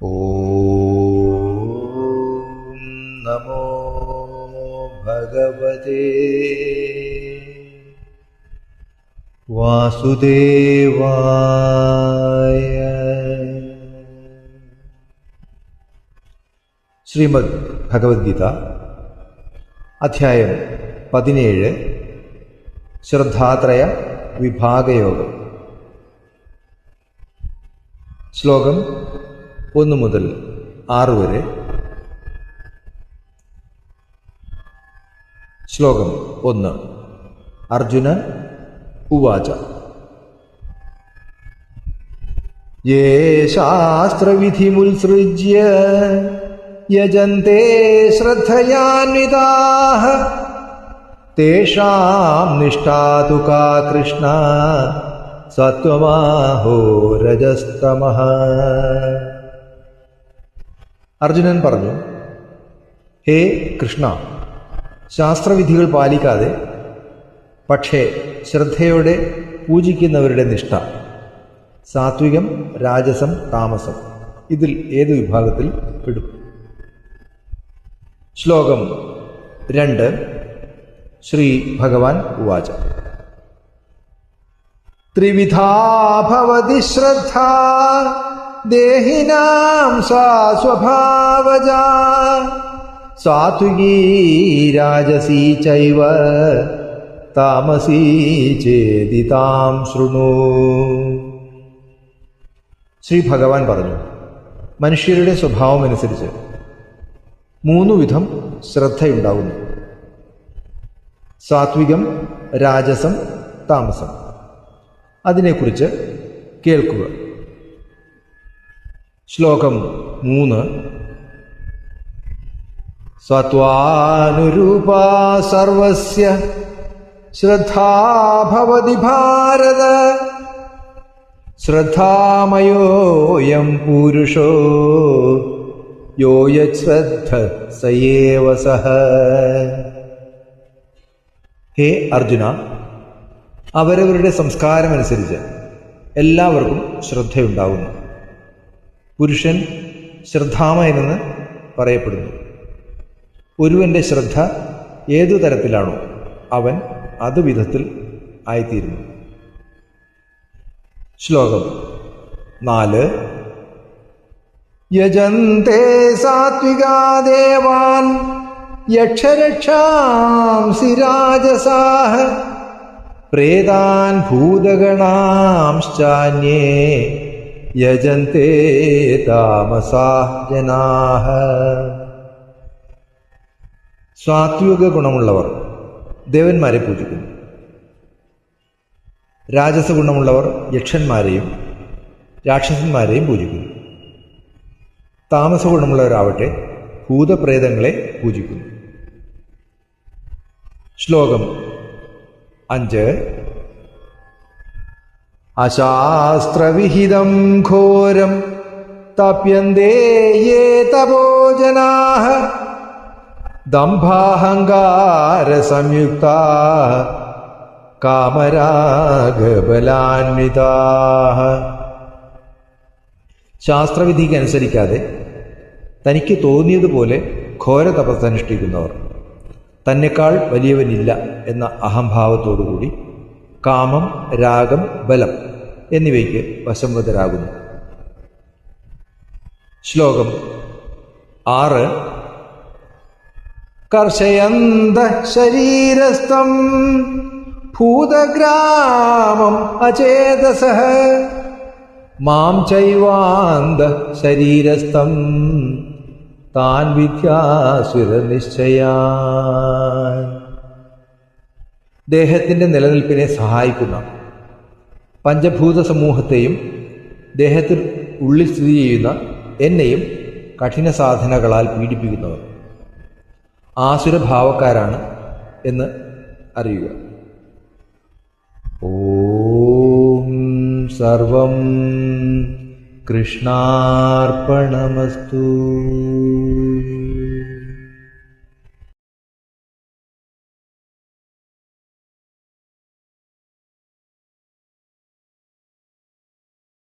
ॐ नमो भगवते वासुदेवाय ശ്രീമദ് ഭഗവത്ഗീത അധ്യായം പതിനേഴ് ശ്രദ്ധാത്രയ വിഭാഗയോഗം ശ്ലോകം ഒന്ന് മുതൽ ആറ് വരെ. ശ്ലോകം ഒന്ന്. അർജുന ഉവാച. യേ ശാസ്ത്രവിധിമുത്സൃജ്യ യജന്തെ ശ്രദ്ധയാന്വിതാः തേഷാം നിഷ്ഠാ തു കാ കൃഷ്ണ സത്വമാഹോ രജസ്തമഃ അർജുനൻ പറഞ്ഞു ഹേ കൃഷ്ണ ശാസ്ത്രവിധികൾ പാലിക്കാതെ പക്ഷേ ശ്രദ്ധയോടെ പൂജിക്കുന്നവരുടെ നിഷ്ഠ സാത്വികം രാജസം താമസം ഇതിൽ ഏത് വിഭാഗത്തിൽ പെടും? ശ്ലോകം രണ്ട് ശ്രീ ഭഗവാൻ ഉവാച. ത്രിവിധാ ഭവതി ശ്രദ്ധ ദേഹിനാം സാ സ്വഭാവജ സാത്വികീ രാജസീ ചൈവ. താമസീ ചേതി താം ശൃണു. ശ്രീ ഭഗവാൻ പറഞ്ഞു മനുഷ്യരുടെ സ്വഭാവമനുസരിച്ച് മൂന്നു വിധം ശ്രദ്ധയുണ്ടാകുന്നു സാത്വികം രാജസം താമസം. അതിനെക്കുറിച്ച് കേൾക്കുക. ശ്ലോകം മൂന്ന്. സത്വാനുരൂപ സർവസ്യ ശ്രദ്ധാ ഭവതി ഭാരത. ശ്രദ്ധാമയോയം പുരുഷോ യോ ശ്രദ്ധ സയേവ സഹ. ഹേ അർജുന അവരവരുടെ സംസ്കാരമനുസരിച്ച് എല്ലാവർക്കും ശ്രദ്ധയുണ്ടാകുന്നു പുരുഷൻ ശ്രദ്ധാമയനെന്ന് പറയപ്പെടുന്നു. ഒരുവന്റെ ശ്രദ്ധ ഏതു തരത്തിലാണോ അവൻ അത് വിധത്തിൽ ആയിത്തീരുന്നു. ശ്ലോകം നാല്. യജന്തേ സാത്വികാദേവാൻ യക്ഷരക്ഷാംസി രാജസാഹ പ്രേതാൻ ഭൂതഗണാംശ്ചാന്യേ യജന്തെ താമസാ ജനാഹ. സാത്വിക ഗുണമുള്ളവർ ദേവന്മാരെ പൂജിക്കുന്നു. രാജസ ഗുണമുള്ളവർ യക്ഷന്മാരെയും രാക്ഷസന്മാരെയും പൂജിക്കുന്നു. താമസ ഗുണമുള്ളവരാവട്ടെ ഭൂതപ്രേതങ്ങളെ പൂജിക്കുന്നു. ശ്ലോകം അഞ്ച് അശാസ്ത്രവിഹിതം ഘോരം തപ്യന്തേ യേ തപോജനാഃ ദംഭാഹങ്കാര സംയുക്ത കാമരാഗബലാന്വിതാ ശാസ്ത്രവിധിക്ക് അനുസരിക്കാതെ തനിക്ക് തോന്നിയതുപോലെ ഘോര തപസ്സനുഷ്ഠിക്കുന്നവർ തന്നെക്കാൾ വലിയവനില്ല എന്ന അഹംഭാവത്തോടുകൂടി കാമം രാഗം ബലം എന്നിവയ്ക്ക് വശംവതരാകുന്നു. ശ്ലോകം ആറ്. കർഷയന്ത ശരീരസ്ഥം ഭൂതഗ്രാമം അചേതസ. മാം ചൈവാന്ത ശരീരസ്ഥം താൻ വിദ്യാസുര നിശ്ചയാ ദേഹത്തിന്റെ നിലനിൽപ്പിനെ സഹായിക്കുന്ന പഞ്ചഭൂത സമൂഹത്തെയും ദേഹത്തിൽ ഉള്ളിൽ സ്ഥിതി ചെയ്യുന്ന എന്നെയും കഠിന സാധനകളാൽ പീഡിപ്പിക്കുന്നവർ. ആസുരഭാവക്കാരാണ് എന്ന് അറിയുക. ഓം സർവം കൃഷ്ണാർപ്പണമസ്തു.